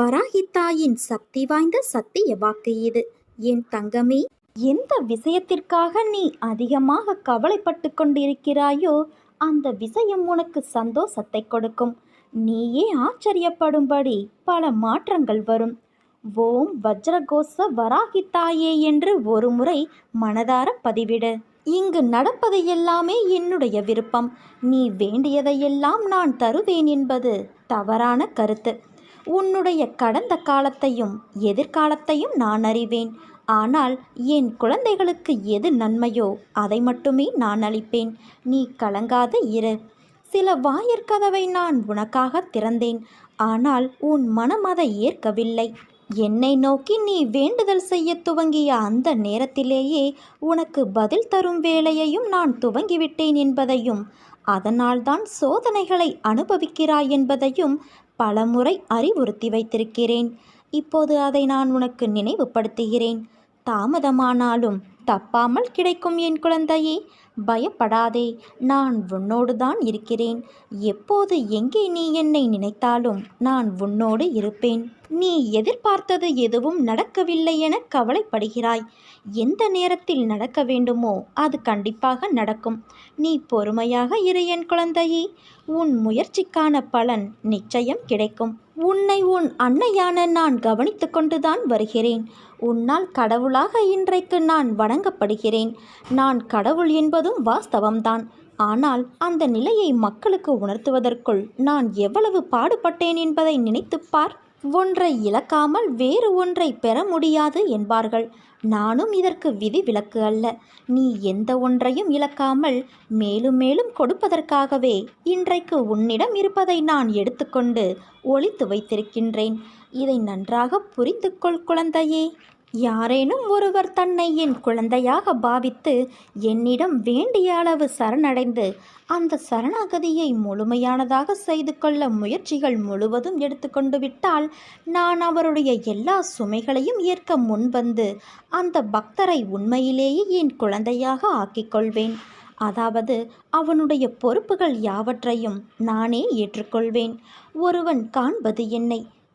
வராகித்தாயின் சக்தி வாய்ந்த சத்திய வாக்கு இது. என் தங்கமே எந்த விஷயத்திற்காக நீ அதிகமாக கவலைப்பட்டு கொண்டிருக்கிறாயோ அந்த விஷயம் உனக்கு சந்தோஷத்தை கொடுக்கும். நீயே ஆச்சரியப்படும்படி பல மாற்றங்கள் வரும். ஓம் வஜ்ரகோச வராகி தாயே என்று ஒரு முறை மனதார பதிவிடு. இங்கு நடப்பது எல்லாமே என்னுடைய விருப்பம். நீ வேண்டியதையெல்லாம் நான் தருவேன் என்பது தவறான கருத்து. உன்னுடைய கடந்த காலத்தையும் எதிர்காலத்தையும் நான் அறிவேன். ஆனால் என் குழந்தைகளுக்கு எது நன்மையோ அதை மட்டுமே நான் அளிப்பேன். நீ கலங்காத இரு. சில வாயிற்கதவை நான் உனக்காக திறந்தேன். ஆனால் உன் மனம் அதை ஏற்கவில்லை. என்னை நோக்கி நீ வேண்டுதல் செய்ய துவங்கிய அந்த நேரத்திலேயே உனக்கு பதில் தரும் வேலையையும் நான் துவங்கிவிட்டேன் என்பதையும் அதனால்தான் சோதனைகளை அனுபவிக்கிறாய் என்பதையும் பலமுறை அறிவுறுத்தி வைத்திருக்கிறேன். இப்போது அதை நான் உனக்கு நினைவுபடுத்துகிறேன். தாமதமானாலும் தப்பாமல் கிடைக்கும் என் குழந்தையே பயப்படாதே நான் உன்னோடு தான் இருக்கிறேன். எப்போது எங்கே நீ என்னை நினைத்தாலும் நான் உன்னோடு இருப்பேன். நீ எதிர்பார்த்தது எதுவும் நடக்கவில்லை என கவலைப்படுகிறாய். எந்த நேரத்தில் நடக்க வேண்டுமோ அது கண்டிப்பாக நடக்கும். நீ பொறுமையாக இரு என் குழந்தையே. உன் முயற்சிக்கான பலன் நிச்சயம் கிடைக்கும். உன்னை உன் அன்னையான நான் கவனித்து கொண்டுதான் வருகிறேன். உன்னால் கடவுளாக இன்றைக்கு நான் வணங்கப்படுகிறேன். நான் கடவுள் என்பதும் வாஸ்தவம்தான். ஆனால் அந்த நிலையை மக்களுக்கு உணர்த்துவதற்குள் நான் எவ்வளவு பாடுபட்டேன் என்பதை நினைத்துப் பார். ஒன்றை இழக்காமல் வேறு ஒன்றை பெற முடியாது என்பார்கள். நானும் இதற்கு விதி விலக்கு அல்ல. நீ எந்த ஒன்றையும் இழக்காமல் மேலும் மேலும் கொடுப்பதற்காகவே இன்றைக்கு உன்னிடம் இருப்பதை நான் எடுத்துக்கொண்டு ஒளித்து வைத்திருக்கின்றேன். இதை நன்றாக புரிந்து கொள் குழந்தையே. யாரேனும் ஒருவர் தன்னை என் குழந்தையாக பாவித்து என்னிடம் வேண்டிய அளவு சரணடைந்து அந்த சரணாகதியை முழுமையானதாக செய்து கொள்ள முயற்சிகள் முழுவதும் எடுத்துக்கொண்டு விட்டால் நான் அவருடைய எல்லா சுமைகளையும் ஏற்க முன்வந்து அந்த பக்தரை உண்மையிலேயே என் குழந்தையாக ஆக்கிக்கொள்வேன் அதாவது அவனுடைய பொறுப்புகள் யாவற்றையும் நானே ஏற்றுக்கொள்வேன். ஒருவன் காண்பது என்னை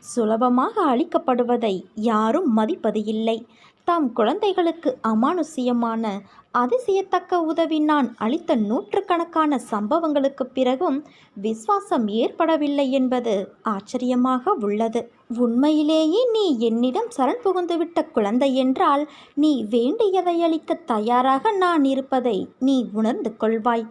சுலபமாக அழிக்கப்படுவதை யாரும் மதிப்பது இல்லை தாம் குழந்தைகளுக்கு அமானுஷ்யமான அதிசயத்தக்க உதவி நான் அளித்த நூற்றுக்கணக்கான சம்பவங்களுக்கு பிறகும் விசுவாசம் ஏற்படவில்லை என்பது ஆச்சரியமாக உள்ளது. உண்மையிலேயே நீ என்னிடம் சரண் புகுந்துவிட்ட குழந்தை என்றால் நீ வேண்டியதை அளிக்க தயாராக நான் இருப்பதை நீ உணர்ந்து கொள்வாய்.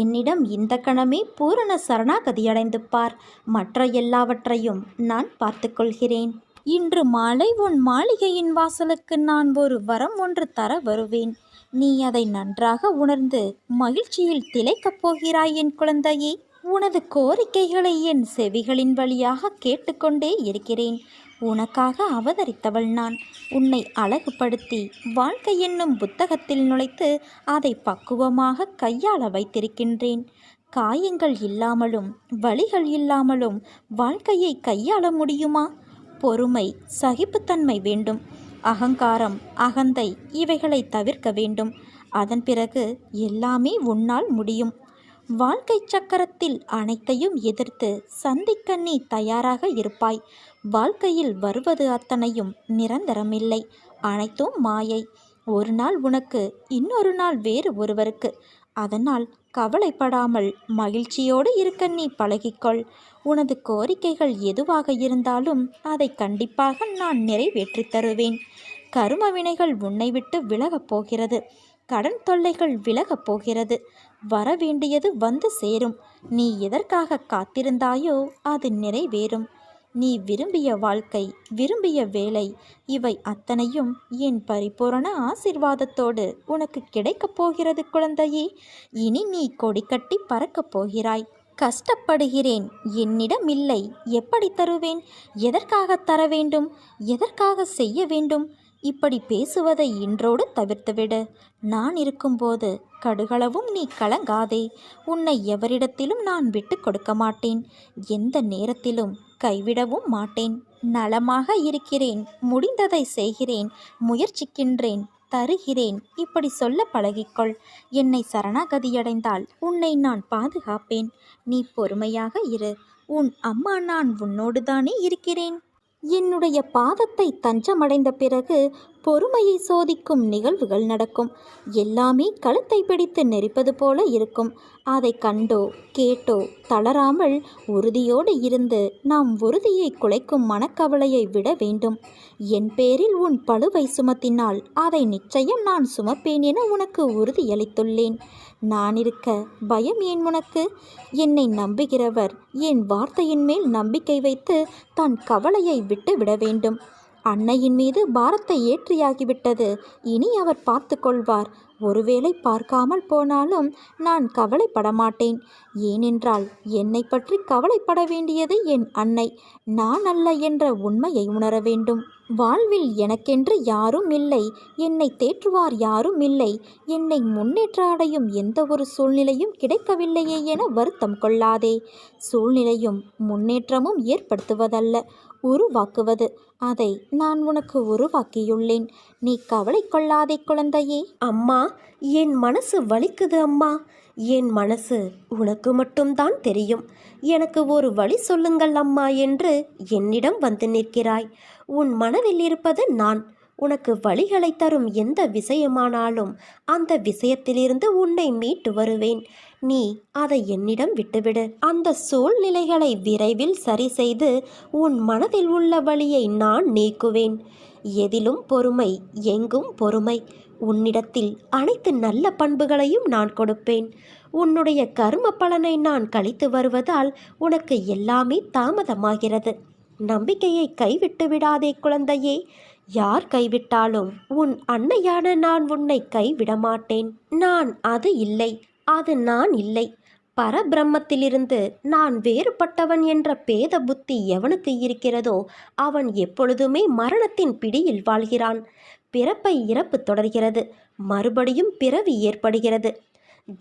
என்னிடம் இந்த கணமே பூரண சரணாகதியடைந்து பார். மற்ற எல்லாவற்றையும் நான் பார்த்துக்கொள்கிறேன் இன்று மாலை உன் மாளிகையின் வாசலுக்கு நான் ஒரு வரம் ஒன்று தர வருவேன். நீ அதை நன்றாக உணர்ந்து மகிழ்ச்சியில் திளைக்கப் போகிறாய் என் குழந்தையே. உனது கோரிக்கைகளை என் செவிகளின் வழியாக கேட்டுக்கொண்டே இருக்கிறேன். உனக்காக அவதரித்தவள் நான். உன்னை அழகுபடுத்தி வாழ்க்கை என்னும் புத்தகத்தில் நுழைத்து அதை பக்குவமாக கையாள வைத்திருக்கின்றேன். காயங்கள் இல்லாமலும் வழிகள் இல்லாமலும் வாழ்க்கையை கையாள முடியுமா? பொறுமை சகிப்புத்தன்மை வேண்டும். அகங்காரம் அகந்தை இவைகளை தவிர்க்க வேண்டும். அதன் பிறகு எல்லாமே உன்னால் முடியும். வாழ்க்கை சக்கரத்தில் அனைத்தையும் எதிர்த்து சந்திக்க நீ தயாராக இருப்பாய். வாழ்க்கையில் வருவது அத்தனையும் நிரந்தரமில்லை. அனைத்தும் மாயை. ஒரு நாள் உனக்கு இன்னொரு நாள் வேறு ஒருவருக்கு. அதனால் கவலைப்படாமல் மகிழ்ச்சியோடு இருக்க நீ பழகிக்கொள். உனது கோரிக்கைகள் எதுவாக இருந்தாலும் அதை கண்டிப்பாக நான் நிறைவேற்றித் தருவேன். கரும வினைகள் உன்னை விட்டு விலகப் போகிறது. கடன் தொல்லைகள் விலகப் போகிறது. வர வேண்டியது வந்து சேரும். நீ எதற்காக காத்திருந்தாயோ அது நிறைவேறும். நீ விரும்பிய வாழ்க்கை விரும்பிய வேலை இவை அத்தனையும் என் பரிபூரண ஆசிர்வாதத்தோடு உனக்கு கிடைக்கப் போகிறது குழந்தையே. இனி நீ கொடிக்கட்டி பறக்கப் போகிறாய். கஷ்டப்படுகிறேன். என்னிடம் இல்லை. எப்படி தருவேன்? எதற்காக தர வேண்டும்? எதற்காக செய்ய வேண்டும்? இப்படி பேசுவதை இன்றோடு தவிர்த்துவிடு. நான் இருக்கும்போது கடுகளவும் நீ கலங்காதே. உன்னை எவரிடத்திலும் நான் விட்டு கொடுக்க மாட்டேன் எந்த நேரத்திலும் கைவிடவும் மாட்டேன். நலமாக இருக்கிறேன். முடிந்ததை செய்கிறேன். முயற்சிக்கின்றேன். தருகிறேன். இப்படி சொல்ல பழகிக்கொள். என்னை சரணாகதியடைந்தால் உன்னை நான் பாதுகாப்பேன். நீ பொறுமையாக இரு. உன் அம்மா நான் உன்னோடு தானே இருக்கிறேன். என்னுடைய பாதத்தை தஞ்சமடைந்த பிறகு பொறுமையை சோதிக்கும் நிகழ்வுகள் நடக்கும். எல்லாமே களத்தை பிடித்து நெரிப்பது போல இருக்கும். அதை கண்டோ கேட்டோ தளராமல் உறுதியோடு இருந்து நாம் உறுதியை குலைக்கும் மனக்கவலையை விட வேண்டும். என் பேரில் உன் பழுவை சுமத்தினால் அதை நிச்சயம் நான் சுமப்பேன் என உனக்கு உறுதியளித்துள்ளேன். நான் இருக்க பயம் ஏன் உனக்கு? என்னை நம்புகிறவர் என் வார்த்தையின் மேல் நம்பிக்கை வைத்து தன் கவலையை விட்டு விட வேண்டும். அன்னையின் மீது பாரத்தை ஏற்றியாகிவிட்டது. இனி அவர் பார்த்து கொள்வார் ஒருவேளை பார்க்காமல் போனாலும் நான் கவலைப்பட மாட்டேன் ஏனென்றால் என்னை பற்றி கவலைப்பட வேண்டியது என் அன்னை. நான் அல்ல என்ற உண்மையை உணர வேண்டும். வாழ்வில் எனக்கென்று யாரும் இல்லை. என்னை தேற்றுவார் யாரும் இல்லை. என்னை முன்னேற்ற அடையும் எந்த ஒரு சூழ்நிலையும் கிடைக்கவில்லையே என வருத்தம் கொள்ளாதே. சூழ்நிலையும் முன்னேற்றமும் ஏற்படுத்துவதல்ல. உருவாக்குவது. அதை நான் உனக்கு உருவாக்கியுள்ளேன். நீ கவலை கொள்ளாதே குழந்தையே. அம்மா என் மனசு வலிக்குது அம்மா. என் மனசு உனக்கு மட்டும்தான் தெரியும். எனக்கு ஒரு வழி சொல்லுங்கள் அம்மா என்று என்னிடம் வந்து நிற்கிறாய். உன் மனதில் இருப்பது நான். உனக்கு வழிகளை தரும் எந்த விஷயமானாலும் அந்த விஷயத்திலிருந்து உன்னை மீட்டு வருவேன். நீ அதை என்னிடம் விட்டுவிடு. அந்த சூழ்நிலைகளை விரைவில் சரி செய்து உன் மனதில் உள்ள வழியை நான் நீக்குவேன். எதிலும் பொறுமை எங்கும் பொறுமை. உன்னிடத்தில் அனைத்து நல்ல பண்புகளையும் நான் கொடுப்பேன். உன்னுடைய கர்ம பலனை நான் கழித்து வருவதால் உனக்கு எல்லாமே தாமதமாகிறது. நம்பிக்கையை கைவிட்டு விடாதே குழந்தையே. யார் கைவிட்டாலும் உன் அன்னையான நான் உன்னை கைவிட மாட்டேன் நான் அது இல்லை. அது நான் இல்லை. பரபிரம்மத்திலிருந்து நான் வேறுபட்டவன் என்ற பேத புத்தி எவனுக்கு இருக்கிறதோ அவன் எப்பொழுதுமே மரணத்தின் பிடியில் வாழ்கிறான். பிறப்பை இறப்பு தொடர்கிறது. மறுபடியும் பிறவி ஏற்படுகிறது.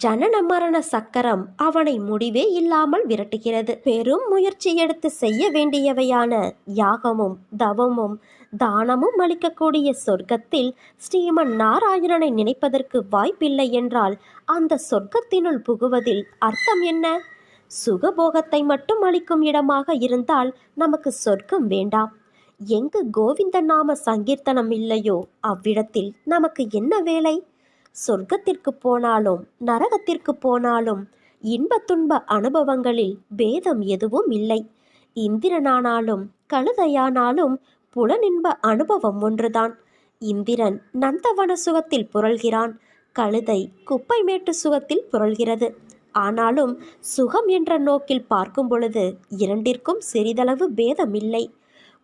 ஜனன மரண சக்கரம் அவனை முடிவே இல்லாமல் விரட்டுகிறது. பெரும் முயற்சி எடுத்து செய்ய வேண்டியவையான யாகமும் தவமும் தானமும் அளிக்கக்கூடிய சொர்க்கத்தில் ஸ்ரீமன் நாராயணனை நினைப்பதற்கு வாய்ப்பில்லை என்றால் அந்த சொர்க்கத்தினுள் புகுவதில் அர்த்தம் என்ன? சுகபோகத்தை மட்டும் அளிக்கும் இடமாக இருந்தால் நமக்கு சொர்க்கம் வேண்டாம். எங்கு கோவிந்த நாம சங்கீர்த்தனம் இல்லையோ அவ்விடத்தில் நமக்கு என்ன வேலை? சொர்க்கத்திற்கு போனாலும் நரகத்திற்கு போனாலும் இன்ப துன்ப அனுபவங்களில் பேதம் எதுவும் இல்லை. இந்திரனானாலும் கழுதையானாலும் புலனின்ப அனுபவம் ஒன்றுதான். இந்திரன் நந்தவன சுகத்தில் புரள்கிறான். கழுதை குப்பை மேட்டு சுகத்தில் புரள்கிறது. ஆனாலும் சுகம் என்ற நோக்கில் பார்க்கும் பொழுது இரண்டிற்கும் சிறிதளவு பேதமில்லை.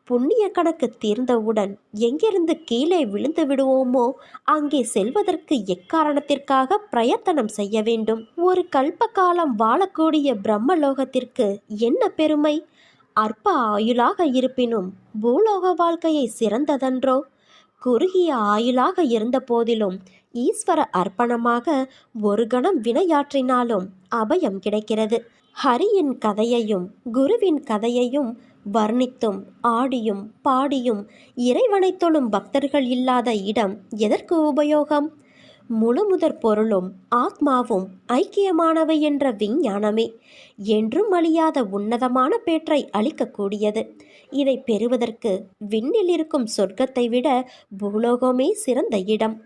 புண்ணிய கணக்கு தீர்ந்தவுடன் எங்கிருந்து கீழே விழுந்து விடுவோமோ அங்கே செல்வதற்கு எக்காரணத்திற்காக பிரயத்தனம் செய்ய வேண்டும்? ஒரு கல்ப காலம் வாழக்கூடிய பிரம்மலோகத்திற்கு என்ன பெருமை? அற்ப ஆயுளாக இருப்பினும் பூலோக வாழ்க்கையை சிறந்ததன்றோ? குறுகிய ஆயுளாக இருந்த போதிலும் ஈஸ்வர அர்ப்பணமாக ஒரு கணம் வினையாற்றினாலும் அபயம் கிடைக்கிறது. ஹரியின் கதையையும் குருவின் கதையையும் வர்ணித்தும் ஆடியும் பாடியும் இறைவனை தொழும் பக்தர்கள் இல்லாத இடம் எதற்கு உபயோகம்? முழுமுதற் பொருளும் ஆத்மாவும் ஐக்கியமானவை என்ற விஞ்ஞானமே என்றும் அழியாத உன்னதமான பேற்றை அளிக்கக்கூடியது. இதை பெறுவதற்கு விண்ணில் இருக்கும் சொர்க்கத்தை விட பூலோகமே சிறந்த இடம்.